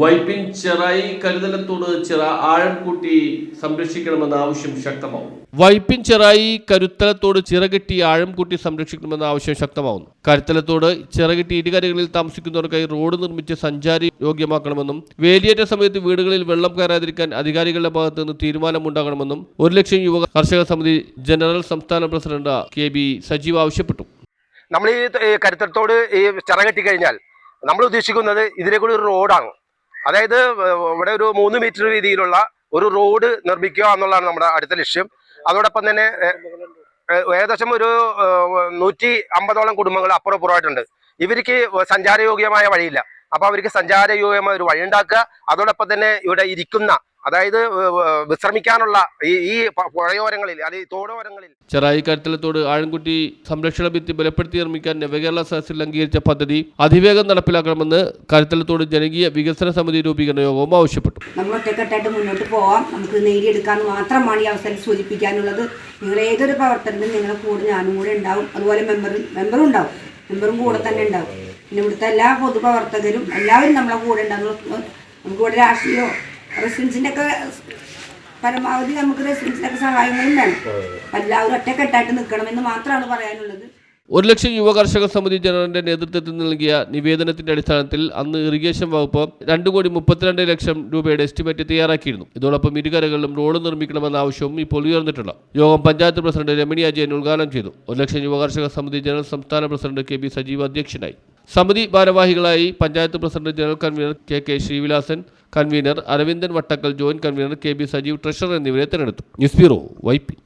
Vypin Cherai കരുതലത്തോട് ചിറ ആഴം കൂട്ടി സംരക്ഷിക്കണമെന്ന ആവശ്യം ശക്തമാവും വൈപ്പിൻ ചെറായി കരുത്തലത്തോട് ചിറകെട്ടി ആഴം കൂട്ടി സംരക്ഷിക്കണമെന്ന ആവശ്യം ശക്തമാവുന്നു. കരുത്തലത്തോട് ചിറകെട്ടി ഇരുകരകളിൽ താമസിക്കുന്നവർക്കായി റോഡ് നിർമ്മിച്ച് സഞ്ചാരി യോഗ്യമാക്കണമെന്നും വേലിയേറ്റ സമയത്ത് വീടുകളിൽ വെള്ളം കയറാതിരിക്കാൻ അധികാരികളുടെ ഭാഗത്ത് നിന്ന് തീരുമാനമുണ്ടാകണമെന്നും ഒരു ലക്ഷം യുവ കർഷക സമിതി ജനറൽ സംസ്ഥാന പ്രസിഡന്റ് കെ ബി സജീവ് ആവശ്യപ്പെട്ടു. നമ്മൾ ഈ കരുത്തലത്തോട് ഈ ചിറകെട്ടി കഴിഞ്ഞാൽ നമ്മൾ ഉദ്ദേശിക്കുന്നത് ഇതിലെ കൂടി ഒരു റോഡാണ്. അതായത് ഇവിടെ ഒരു മൂന്ന് മീറ്റർ വീതിയിലുള്ള ഒരു റോഡ് നിർമ്മിക്കുക എന്നുള്ളതാണ് നമ്മുടെ അടുത്ത ലക്ഷ്യം. അതോടൊപ്പം തന്നെ ഏകദേശം ഒരു നൂറ്റി അമ്പതോളം കുടുംബങ്ങൾ അപ്പുറപ്പുറമായിട്ടുണ്ട്. ഇവർക്ക് സഞ്ചാരയോഗ്യമായ വഴിയില്ല. അപ്പൊ അവർക്ക് സഞ്ചാരയോഗ്യമായ ഒരു വഴി ഉണ്ടാക്കുക. അതോടൊപ്പം തന്നെ ഇവിടെ ഇരിക്കുന്ന അതായത് വിശ്രമിക്കാനുള്ള ഈ ഈ പുഴയോരങ്ങളിൽ അത് ഈ തോടോരങ്ങളിൽ. ചെറായി കരുത്തലത്തോട് ആഴംകുട്ടി സംരക്ഷണ ഭിത്തി ബലപ്പെടുത്തി നിർമ്മിക്കാൻ നവകേരള സദസ്സിൽ അംഗീകരിച്ച പദ്ധതി അതിവേഗം നടപ്പിലാക്കണമെന്ന് കരുത്തലത്തോട് ജനകീയ വികസന സമിതി രൂപീകരണ യോഗവും ആവശ്യപ്പെട്ടു. നമ്മൾ ഒറ്റക്കെട്ടായിട്ട് മുന്നോട്ട് പോവാം. നമുക്ക് നേടിയെടുക്കാൻ മാത്രമാണ് ഈ അവസരം സൂചിപ്പിക്കാനുള്ളത്. നിങ്ങൾ ഏതൊരു പ്രവർത്തനത്തിനും നിങ്ങളെ കൂടെ ഞാനും കൂടെ ഉണ്ടാവും. അതുപോലെ മെമ്പറും മെമ്പറും ഉണ്ടാവും. മെമ്പറും കൂടെ തന്നെ ഉണ്ടാവും. പിന്നെ ഇവിടുത്തെ എല്ലാ പൊതുപ്രവർത്തകരും എല്ലാവരും നമ്മളെ കൂടെ ഉണ്ടാവും. നമുക്ക് ഇവിടെ രാഷ്ട്രീയമോ റെസിഡൻസിന്റെ ഒക്കെ പരമാവധി നമുക്ക് റെസിഡൻസിന്റെ ഒക്കെ സഹായങ്ങളും വേണം. എല്ലാവരും ഒറ്റക്കെട്ടായിട്ട് നിൽക്കണമെന്ന് മാത്രമാണ് പറയാനുള്ളത്. ഒരു ലക്ഷം യുവ കർഷക സമിതി ജനറലിന്റെ നേതൃത്വത്തിൽ നൽകിയ നിവേദനത്തിന്റെ അടിസ്ഥാനത്തിൽ അന്ന് ഇറിഗേഷൻ വകുപ്പ് രണ്ട് കോടി മുപ്പത്തിരണ്ട് ലക്ഷം രൂപയുടെ എസ്റ്റിമേറ്റ് തയ്യാറാക്കിയിരുന്നു. ഇതോടൊപ്പം ഇരുകരകളിലും റോഡ് നിർമ്മിക്കണമെന്ന ആവശ്യവും ഇപ്പോൾ ഉയർന്നിട്ടുണ്ട്. യോഗം പഞ്ചായത്ത് പ്രസിഡന്റ് രമണി അജയൻ ഉദ്ഘാടനം ചെയ്തു. ഒരു ലക്ഷം യുവ കർഷക സമിതി ജനറൽ സംസ്ഥാന പ്രസിഡന്റ് കെ ബി സജീവ് അധ്യക്ഷനായി. സമിതി ഭാരവാഹികളായി panchayat president general convener K K Srivilasan convener Aravindan Vattakkal joint convener K B Sajeev treasurer എന്നിവരെ തെരഞ്ഞെടുത്തു. News bureau വൈപ്പി